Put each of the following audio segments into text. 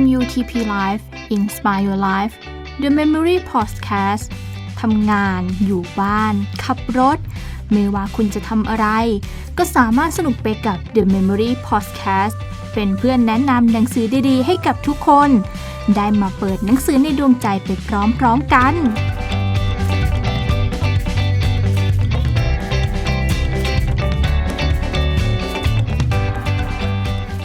RMUTP Live Inspire Your Life The Memory Podcast ทำงาน อยู่บ้าน ขับรถ ไม่ว่าคุณจะทำอะไร ก็สามารถสนุกไปกับ The Memory Podcast เป็นเพื่อนแนะนำหนังสือดีๆ ให้กับทุกคน ได้มาเปิดหนังสือในดวงใจไปพร้อมๆกัน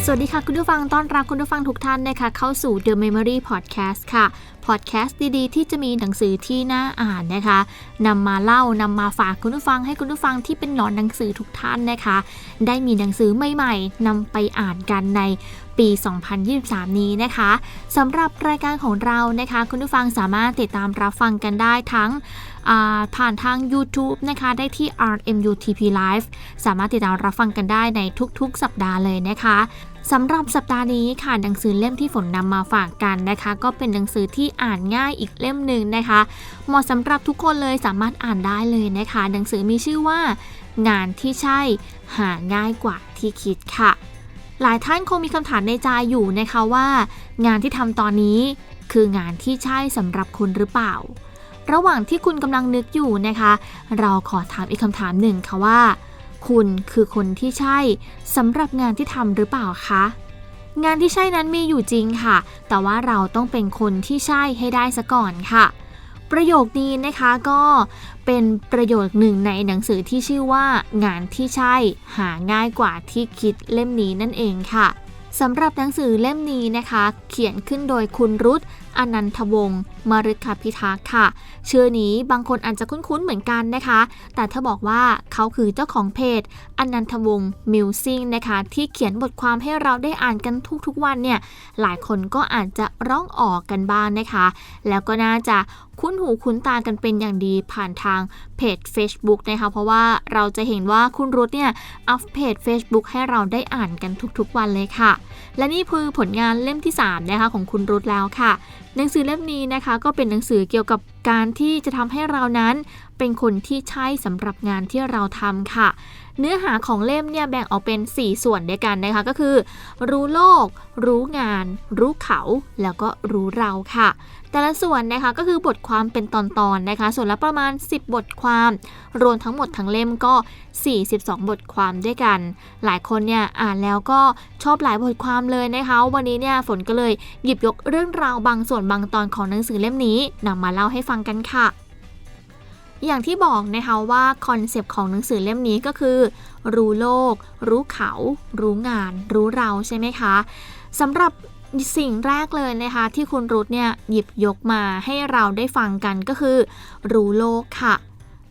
สวัสดีค่ะคุณผู้ฟังต้อนรับคุณผู้ฟังทุกท่านนะคะเข้าสู่ The Memory Podcast ค่ะ พอดแคสต์ดีๆ ที่จะมีหนังสือที่น่าอ่านนะคะนำมาเล่านำมาฝากคุณผู้ฟังให้คุณผู้ฟังที่เป็นหนอนหนังสือทุกท่านนะคะ ได้มีหนังสือใหม่ๆนำไปอ่านกันในปี 2023 นี้นะคะสำหรับรายการของเรานะคะ คุณผู้ฟังสามารถติดตามรับฟังกันได้ทั้งผ่านทาง YouTube นะคะ ได้ที่ RMUTP Live สามารถติดตามรับฟังกันได้ในทุกๆ สัปดาห์เลยนะคะ สำหรับสัปดาห์นี้ค่ะหนังสือเล่มที่ฝนนำมาฝากกันนะคะ ก็เป็นหนังสือที่อ่านง่ายอีกเล่มหนึ่งนะคะ เหมาะสำหรับทุกคนเลยสามารถอ่านได้เลยนะคะ หนังสือมีชื่อว่า งานที่ใช่หาง่ายกว่าที่คิดค่ะ หลายท่านคงมีคำถามในใจอยู่นะคะว่า งานที่ทำตอนนี้คืองานที่ใช่สำหรับคุณหรือเปล่า ระหว่างที่คุณกำลังนึกอยู่นะคะ เราขอถามอีกคำถามหนึ่งค่ะว่า คุณคือคนที่ใช่สำหรับงานที่ทำหรือเปล่าคะ งานที่ใช่นั้นมีอยู่จริงค่ะ แต่ว่าเราต้องเป็นคนที่ใช่ให้ได้ซะก่อนค่ะ ประโยคนี้นะคะก็เป็นประโยคหนึ่งในหนังสือที่ชื่อว่า งานที่ใช่หาง่ายกว่าที่คิดเล่มนี้นั่นเองค่ะ สำหรับหนังสือเล่มนี้นะคะ เขียนขึ้นโดยคุณรุตอนันทวงศ์มฤคพิทักษ์ค่ะ ชื่อนี้บางคนอาจจะคุ้นๆเหมือนกันนะคะ แต่ถ้าบอกว่าเขาคือเจ้าของเพจอนันทวงศ์มิวซิงนะคะ ที่เขียนบทความให้เราได้อ่านกันทุกๆวันเนี่ย หลายคนก็อาจจะร้องออกกันบ้างนนะคะ แล้วก็น่าจะคุ้นหูคุ้นตากันเป็นอย่างดีผ่านทางเพจ Facebook นะคะ เพราะว่าเราจะเห็นว่าคุณรุตเนี่ยอัพเพจ Facebook ให้เราได้อ่านกันทุกๆวันเลยค่ะและนี่คือผลงานเล่มที่3นะคะของคุณรุตแล้วค่ะ หนังสือเล่มนี้นะคะ ก็เป็นหนังสือเกี่ยวกับการที่จะทำให้เรานั้นเป็นคนที่ใช่สำหรับงานที่เราทำค่ะ เนื้อหาของเล่มเนี่ยแบ่งออกเป็น 4 ส่วนด้วยกันนะคะก็คือ รู้โลก รู้งาน รู้เขา แล้วก็รู้เราค่ะ แต่ละส่วนนะคะก็คือบทความเป็นตอนๆนนะคะ ส่วนละประมาณ 10 บทความ รวมทั้งหมดทั้งเล่มก็ 42 บทความด้วยกัน หลายคนเนี่ยอ่านแล้วก็ชอบหลายบทความเลยนะคะ วันนี้เนี่ยฝนก็เลยหยิบยกเรื่องราวบางส่วนบางตอนของหนังสือเล่มนี้นำมาเล่าให้ฟังกันค่ะ อย่างที่บอกนะคะว่าคอนเซปต์ของหนังสือเล่มนี้ก็คือ รู้โลก รู้เขา รู้งาน รู้เราใช่ไหมคะสำหรับสิ่งแรกเลยนะคะ ที่คุณรุธเนี่ยหยิบยกมาให้เราได้ฟังกันก็คือ รู้โลกค่ะ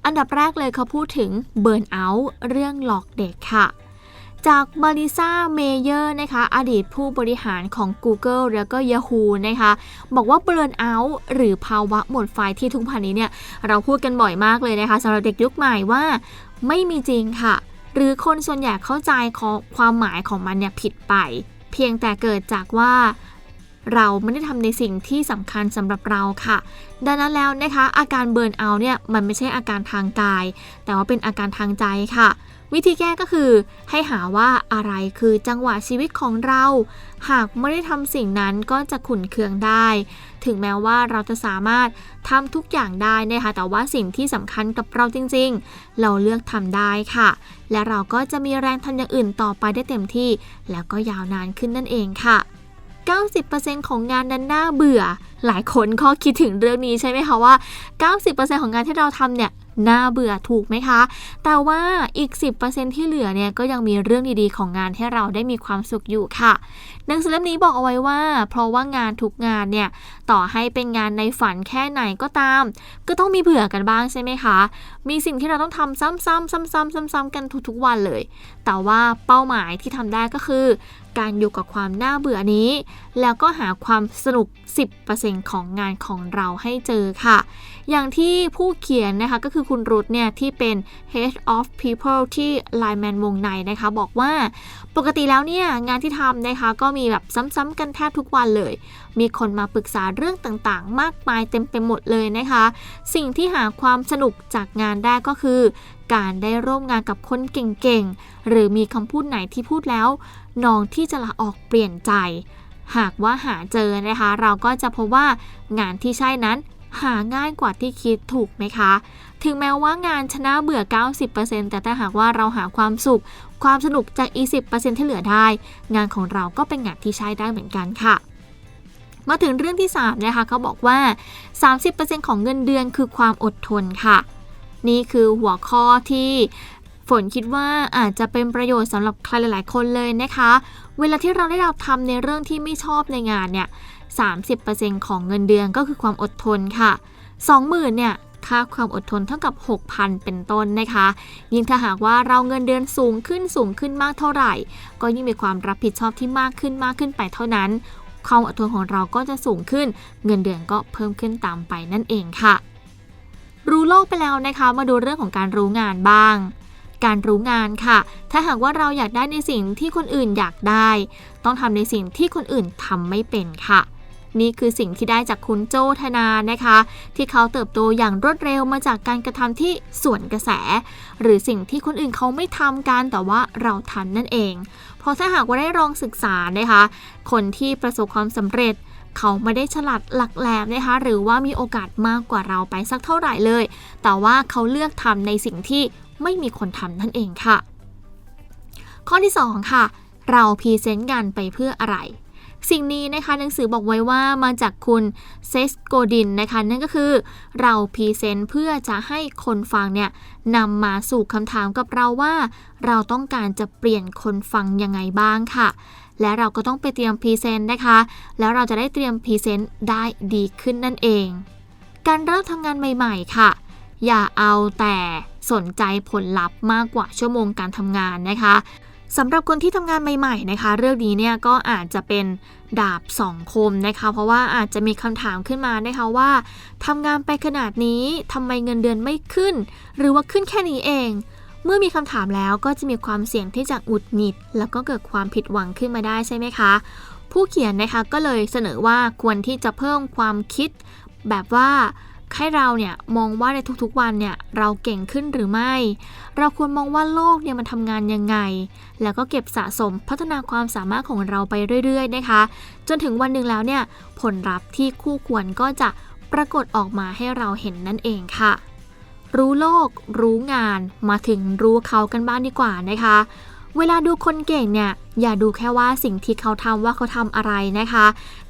อันดับแรกเลยเขาพูดถึงเบิร์นเอาท์เรื่องหลอกเด็กค่ะ จากมาริซาเมเยอร์นะคะอดีตผู้บริหารของ Google แล้วก็ Yahoo นะคะบอกว่าเบิร์นเอาท์หรือภาวะหมดไฟที่ทุกพันนี้เนี่ยเราพูดกันบ่อยมากเลยนะคะสำหรับเด็กยุคใหม่ว่าไม่มีจริงค่ะ หรือคนส่วนใหญ่เข้าใจความหมายของมันเนี่ยผิดไป เพียงแต่เกิดจากว่าเราไม่ได้ทำในสิ่งที่สำคัญสำหรับเราค่ะ ดังนั้นแล้วนะคะ อาการเบิร์นเอาเนี่ยมันไม่ใช่อาการทางกาย แต่ว่าเป็นอาการทางใจค่ะ วิธีแก้ก็คือให้หาว่าอะไรคือจังหวะชีวิตของเรา หากไม่ได้ทำสิ่งนั้นก็จะขุนเคืองได้ ถึงแม้ว่าเราจะสามารถทำทุกอย่างได้นะคะแต่ว่าสิ่งที่สำคัญกับเราจริงๆ เราเลือกทำได้ค่ะ และเราก็จะมีแรงทำอย่างอื่นต่อไปได้เต็มที่ แล้วก็ยาวนานขึ้นนั่นเองค่ะ90%ของงานนั้นน่าเบื่อ หลายคนก็คิดถึงเรื่องนี้ใช่ไหมคะว่า 90%ของงานที่เราทำเนี่ย น่าเบื่อถูกไหมคะ แต่ว่าอีก 10%ที่เหลือเนี่ยก็ยังมีเรื่องดีๆ ของงานให้เราได้มีความสุขอยู่ค่ะหนังสือเล่มนี้บอกเอาไว้ว่า เพราะว่างานทุกงานเนี่ยต่อให้เป็นงานในฝันแค่ไหนก็ตาม ก็ต้องมีเบื่อกันบ้างใช่ไหมคะ มีสิ่งที่เราต้องทำซ้ำๆซ้ำๆซ้ำๆกันทุกๆวันเลย แต่ว่าเป้าหมายที่ทำได้ก็คือ การอยู่กับความน่าเบื่อนี้ แล้วก็หาความสนุก 10%ของงานของเราให้เจอค่ะ อย่างที่ผู้เขียนนะคะก็คือคุณรุธเนี่ยที่เป็น Head of People ที่ Line Man วงในนะคะบอกว่าปกติแล้วเนี่ยงานที่ทำนะคะก็มีแบบซ้ำๆกันแทบทุกวันเลย มีคนมาปรึกษาเรื่องต่างๆ มากมายเต็มไปหมดเลยนะคะ สิ่งที่หาความสนุกจากงานได้ก็คือ การได้ร่วมงานกับคนเก่งๆ หรือมีคำพูดไหนที่พูดแล้วน้องที่จะลาออกเปลี่ยนใจ หากว่าหาเจอนะคะ เราก็จะพบว่างานที่ใช่นั้นหาง่ายกว่าที่คิดถูกไหมคะ ถึงแม้ว่างานชนะเบื่อ 90%แต่ถ้าหากว่าเราหาความสุข ความสนุกจากอี10%ที่เหลือได้ งานของเราก็เป็นงานที่ใช้ได้เหมือนกันค่ะ มาถึงเรื่องที่ 3 นะคะเขาบอกว่า 30%ของเงินเดือนคือความอดทนค่ะ นี่คือหัวข้อที่ฝนคิดว่าอาจจะเป็นประโยชน์สำหรับใครหลาย ๆ คนเลยนะคะ เวลาที่เราได้เราทำในเรื่องที่ไม่ชอบในงานเนี่ย 30%ของเงินเดือนก็คือความอดทนค่ะ 20,000เนี่ยค่าความอดทนเท่ากับ 6,000 เป็นต้นนะคะ ยิ่งถ้าหากว่าเราเงินเดือนสูงขึ้นสูงขึ้นมากเท่าไหร่ ก็ยิ่งมีความรับผิดชอบที่มากขึ้นมากขึ้นไปเท่านั้น ความอดทนของเราก็จะสูงขึ้น เงินเดือนก็เพิ่มขึ้นตามไปนั่นเองค่ะ รู้โลกไปแล้วนะคะ มาดูเรื่องของการรู้งานบ้าง การรู้งานค่ะ ถ้าหากว่าเราอยากได้ในสิ่งที่คนอื่นอยากได้ ต้องทำในสิ่งที่คนอื่นทำไม่เป็นค่ะนี่คือสิ่งที่ได้จากคุณโจธนานะคะ ที่เขาเติบโตอย่างรวดเร็วมาจากการกระทำที่สวนกระแส หรือสิ่งที่คนอื่นเขาไม่ทำกันแต่ว่าเราทำนั่นเอง เพราะถ้าหากว่าได้ลองศึกษานะคะ คนที่ประสบความสำเร็จ เขาไม่ได้ฉลาดหลักแหลมนะคะ หรือว่ามีโอกาสมากกว่าเราไปสักเท่าไหร่เลย แต่ว่าเขาเลือกทำในสิ่งที่ไม่มีคนทำนั่นเองค่ะ ข้อที่ 2 ค่ะ เราพรีเซนต์งานไปเพื่ออะไรสิ่งนี้นะคะหนังสือบอกไว้ว่ามาจากคุณเซสโกดินนะคะ นั่นก็คือเราพรีเซนต์เพื่อจะให้คนฟังเนี่ยนำมาสู่คำถามกับเราว่า เราต้องการจะเปลี่ยนคนฟังยังไงบ้างค่ะ และเราก็ต้องไปเตรียมพรีเซนต์นะคะ แล้วเราจะได้เตรียมพรีเซนต์ได้ดีขึ้นนั่นเอง การเริ่มทำงานใหม่ ๆ ค่ะ อย่าเอาแต่สนใจผลลัพธ์มากกว่าชั่วโมงการทำงานนะคะสำหรับคนที่ทำงานใหม่ ๆ นะคะ เรื่องนี้เนี่ยก็อาจจะเป็นดาบสองคมนะคะ เพราะว่าอาจจะมีคำถามขึ้นมานะคะว่าทำงานไปขนาดนี้ทำไมเงินเดือนไม่ขึ้น หรือว่าขึ้นแค่นี้เอง เมื่อมีคำถามแล้วก็จะมีความเสี่ยงที่จะอุดหงิด แล้วก็เกิดความผิดหวังขึ้นมาได้ใช่ไหมคะ ผู้เขียนนะคะก็เลยเสนอว่าควรที่จะเพิ่มความคิด แบบว่าให้เราเนี่ยมองว่าในทุกๆวันเนี่ยเราเก่งขึ้นหรือไม่ เราควรมองว่าโลกเนี่ยมันทำงานยังไง แล้วก็เก็บสะสมพัฒนาความสามารถของเราไปเรื่อยๆนะคะ จนถึงวันหนึ่งแล้วเนี่ยผลลัพธ์ที่คู่ควรก็จะปรากฏออกมาให้เราเห็นนั่นเองค่ะ รู้โลก รู้งาน มาถึงรู้เขากันบ้างดีกว่านะคะ เวลาดูคนเก่งเนี่ย อย่าดูแค่ว่าสิ่งที่เขาทำว่าเขาทำอะไรนะคะ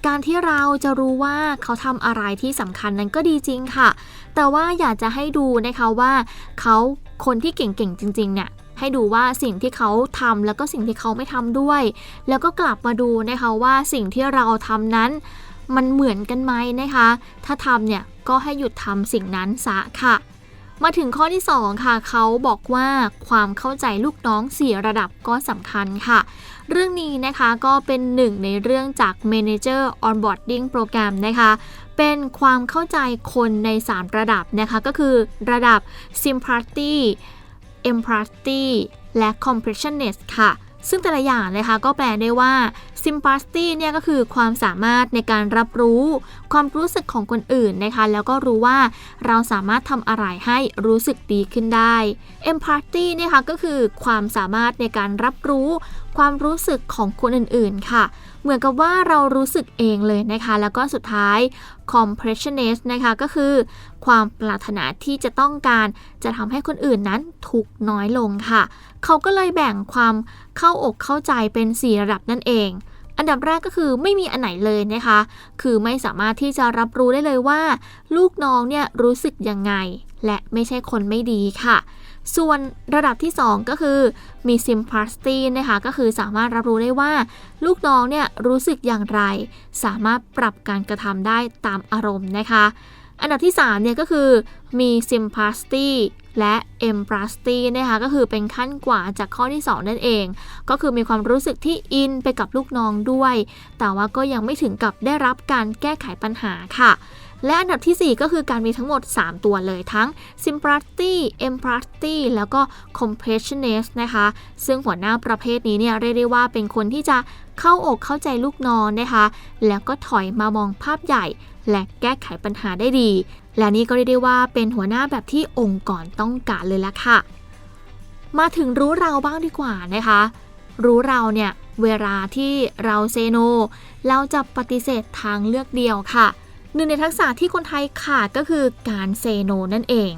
การที่เราจะรู้ว่าเขาทำอะไรที่สำคัญนั้นก็ดีจริงค่ะ แต่ว่าอยากจะให้ดูนะคะว่า เขาคนที่เก่งๆจริง ๆ เนี่ยให้ดูว่าสิ่งที่เขาทำแล้วก็สิ่งที่เขาไม่ทำด้วย แล้วก็กลับมาดูนะคะว่าสิ่งที่เราทำนั้น มันเหมือนกันไหมนะคะ ถ้าทำเนี่ยก็ให้หยุดทำสิ่งนั้นซะค่ะ มาถึงข้อที่ 2 ค่ะ เขาบอกว่าความเข้าใจลูกน้อง 4 ระดับก็สำคัญค่ะ เรื่องนี้นะคะก็เป็นหนึ่งในเรื่องจาก Manager Onboarding Program นะคะ เป็นความเข้าใจคนใน 3 ระดับนะคะ ก็คือระดับ Sympathy Empathy และ Compassionate ค่ะ ซึ่งแต่ละอย่างนะคะก็แปลได้ว่า sympathy เนี่ยก็คือความสามารถในการรับรู้ ความรู้สึกของคนอื่นนะคะ แล้วก็รู้ว่าเราสามารถทำอะไรให้รู้สึกดีขึ้นได้ empathy เนี่ยค่ะก็คือความสามารถในการรับรู้ความรู้สึกของคนอื่นๆ ค่ะ เหมือนกับว่าเรารู้สึกเองเลยนะคะ แล้วก็สุดท้าย compassionate นะคะ ก็คือ ความปรารถนาที่จะต้องการจะทำให้คนอื่นนั้นทุกน้อยลงค่ะ เขาก็เลยแบ่งความเข้าอกเข้าใจเป็น 4 ระดับนั่นเอง อันดับแรกก็คือไม่มีอันไหนเลยนะคะ คือไม่สามารถที่จะรับรู้ได้เลยว่า ลูกน้องเนี่ยรู้สึกยังไง และไม่ใช่คนไม่ดีค่ะส่วนระดับที่ 2 ก็คือมี sympathy นะคะก็คือสามารถรับรู้ได้ว่า ลูกน้องเนี่ยรู้สึกอย่างไร สามารถปรับการกระทำได้ตามอารมณ์นะคะ อันดับที่3เนี่ยก็คือมี sympathy และ empathy นะคะก็คือเป็นขั้นกว่าจากข้อที่ 2 นั่นเอง ก็คือมีความรู้สึกที่อินไปกับลูกน้องด้วย แต่ว่าก็ยังไม่ถึงกับได้รับการแก้ไขปัญหาค่ะ และอันดับที่ 4 ก็คือการมีทั้งหมด 3 ตัวเลยทั้ง sympathy empathy แล้วก็ compassionate นะคะ ซึ่งหัวหน้าประเภทนี้เนี่ยเรียกได้ว่าเป็นคนที่จะเข้าอกเข้าใจลูกน้องนะคะ แล้วก็ถอยมามองภาพใหญ่ และแก้ไขปัญหาได้ดี และนี่ก็เรียกได้ว่าเป็นหัวหน้าแบบที่องค์กรต้องการเลยละค่ะ มาถึงรู้เราบ้างดีกว่านะคะ รู้เราเนี่ยเวลาที่เราเซโน เราจะปฏิเสธทางเลือกเดียวค่ะ หนึ่งในทักษะที่คนไทยขาดก็คือการเซโนนั่นเอง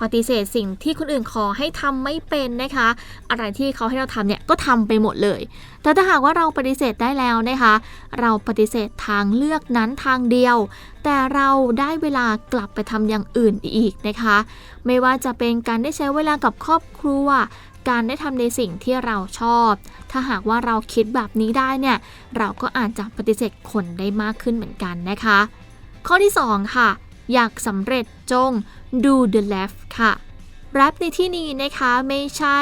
ปฏิเสธสิ่งที่คนอื่นขอให้ทำไม่เป็นนะคะ อะไรที่เขาให้เราทำเนี่ยก็ทำไปหมดเลย แต่ถ้าหากว่าเราปฏิเสธได้แล้วนะคะ เราปฏิเสธทางเลือกนั้นทางเดียว แต่เราได้เวลากลับไปทำอย่างอื่นอีกนะคะ ไม่ว่าจะเป็นการได้ใช้เวลากับครอบครัวการได้ทำในสิ่งที่เราชอบ ถ้าหากว่าเราคิดแบบนี้ได้เนี่ย เราก็อาจจะปฏิเสธคนได้มากขึ้นเหมือนกันนะคะ ข้อที่ 2 ค่ะ อยากสำเร็จจง do the left ค่ะแรปในที่นี้นะคะไม่ใช่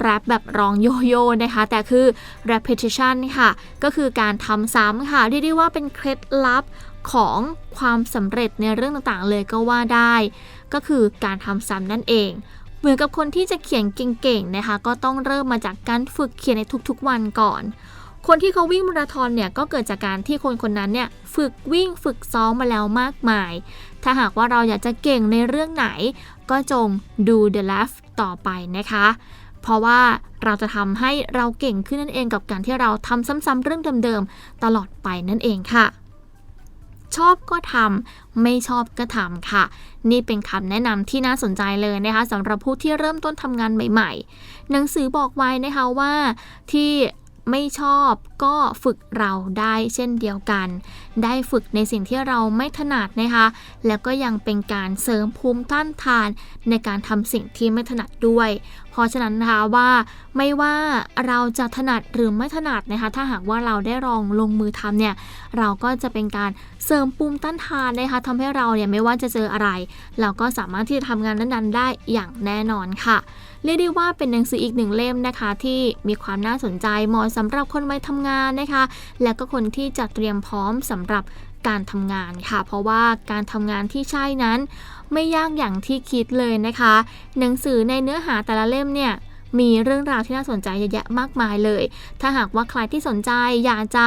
แรปแบบร้องโยโย่นะคะ แต่คือ repetition ค่ะ ก็คือการทำซ้ำค่ะ เรียกได้ว่าเป็นเคล็ดลับของความสำเร็จในเรื่องต่างๆเลยก็ว่าได้ ก็คือการทำซ้ำนั่นเอง เหมือนกับคนที่จะเขียนเก่งๆนะคะ ก็ต้องเริ่มมาจากการฝึกเขียนในทุกๆวันก่อน คนที่เขาวิ่งมาราธอนเนี่ยก็เกิดจากการที่คนคนนั้นเนี่ยฝึกวิ่งฝึกซ้อมมาแล้วมากมาย ถ้าหากว่าเราอยากจะเก่งในเรื่องไหน ก็จงดู the left ต่อไปนะคะ เพราะว่าเราจะทำให้เราเก่งขึ้นนั่นเองกับการที่เราทำซ้ำๆเรื่องเดิมๆตลอดไปนั่นเองค่ะชอบก็ทำไม่ชอบก็ทำค่ะ นี่เป็นคำแนะนำที่น่าสนใจเลยนะคะสำหรับผู้ที่เริ่มต้นทำงานใหม่ ๆ หนังสือบอกไว้นะคะว่าที่ ไม่ชอบก็ฝึกเราได้เช่นเดียวกัน ได้ฝึกในสิ่งที่เราไม่ถนัดนะคะ แล้วก็ยังเป็นการเสริมภูมิต้านทานในการทำสิ่งที่ไม่ถนัดด้วย เพราะฉะนั้นนะคะว่าไม่ว่าเราจะถนัดหรือไม่ถนัดนะคะ ถ้าหากว่าเราได้ลองลงมือทำเนี่ยเราก็จะเป็นการเสริมภูมิต้านทานนะคะทำให้เราเนี่ยไม่ว่าจะเจออะไร เราก็สามารถที่จะทำงานนั้นๆได้อย่างแน่นอนค่ะ เรียกได้ว่าเป็นหนังสืออีกหนึ่งเล่มนะคะ ที่มีความน่าสนใจเหมาะสำหรับคนวัยทำงานนะคะ และก็คนที่จะเตรียมพร้อมสำหรับการทำงานค่ะ เพราะว่าการทำงานที่ใช่นั้น ไม่ยากอย่างที่คิดเลยนะคะ หนังสือในเนื้อหาแต่ละเล่มเนี่ย มีเรื่องราวที่น่าสนใจเยอะแยะมากมายเลย ถ้าหากว่าใครที่สนใจอยากจะ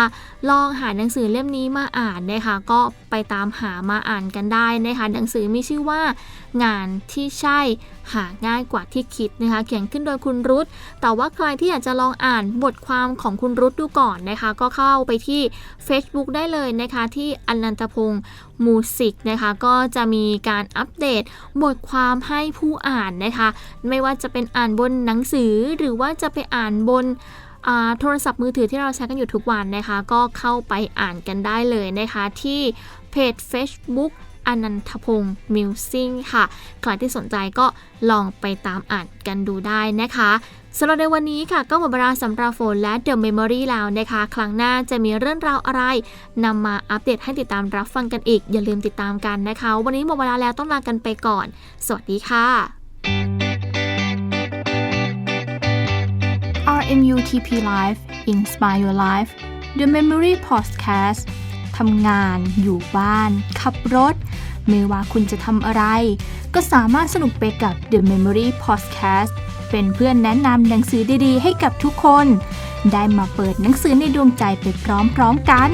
ลองหาหนังสือเล่มนี้มาอ่านนะคะ ก็ไปตามหามาอ่านกันได้นะคะ หนังสือมีชื่อว่า งานที่ใช่หาง่ายกว่าที่คิดนะคะ เขียนขึ้นโดยคุณรุตแต่ว่าใครที่อยากจะลองอ่านบทความของคุณรุตดูก่อนนะคะ ก็เข้าไปที่ Facebook ได้เลยนะคะที่อนันตพงศ์ มูสิกนะคะก็จะมีการอัปเดตบทความให้ผู้อ่านนะคะ ไม่ว่าจะเป็นอ่านบนหนังสือหรือว่าจะไปอ่านบนโทรศัพท์มือถือที่เราใช้กันอยู่ทุกวันนะคะ ก็เข้าไปอ่านกันได้เลยนะคะ ที่เพจ Facebook อนันทพงศ์มิวซิงค่ะ ใครที่สนใจก็ลองไปตามอ่านกันดูได้นะคะสำหรับในวันนี้ค่ะก็หมดเวลาสำหรับโฟนและ The Memory แล้วนะคะ ครั้งหน้าจะมีเรื่องราวอะไรนำมาอัปเดตให้ติดตามรับฟังกันอีก อย่าลืมติดตามกันนะคะ วันนี้หมดเวลาแล้วต้องลากันไปก่อน สวัสดีค่ะ RMUTP Live Inspire Your Life The Memory Podcast ทำงาน อยู่บ้าน ขับรถ ไม่ว่าคุณจะทำอะไร ก็สามารถสนุกไปกับ The Memory Podcast เป็นเพื่อนแนะนำหนังสือดีๆ ให้กับทุกคน ได้มาเปิดหนังสือในดวงใจไปพร้อมๆกัน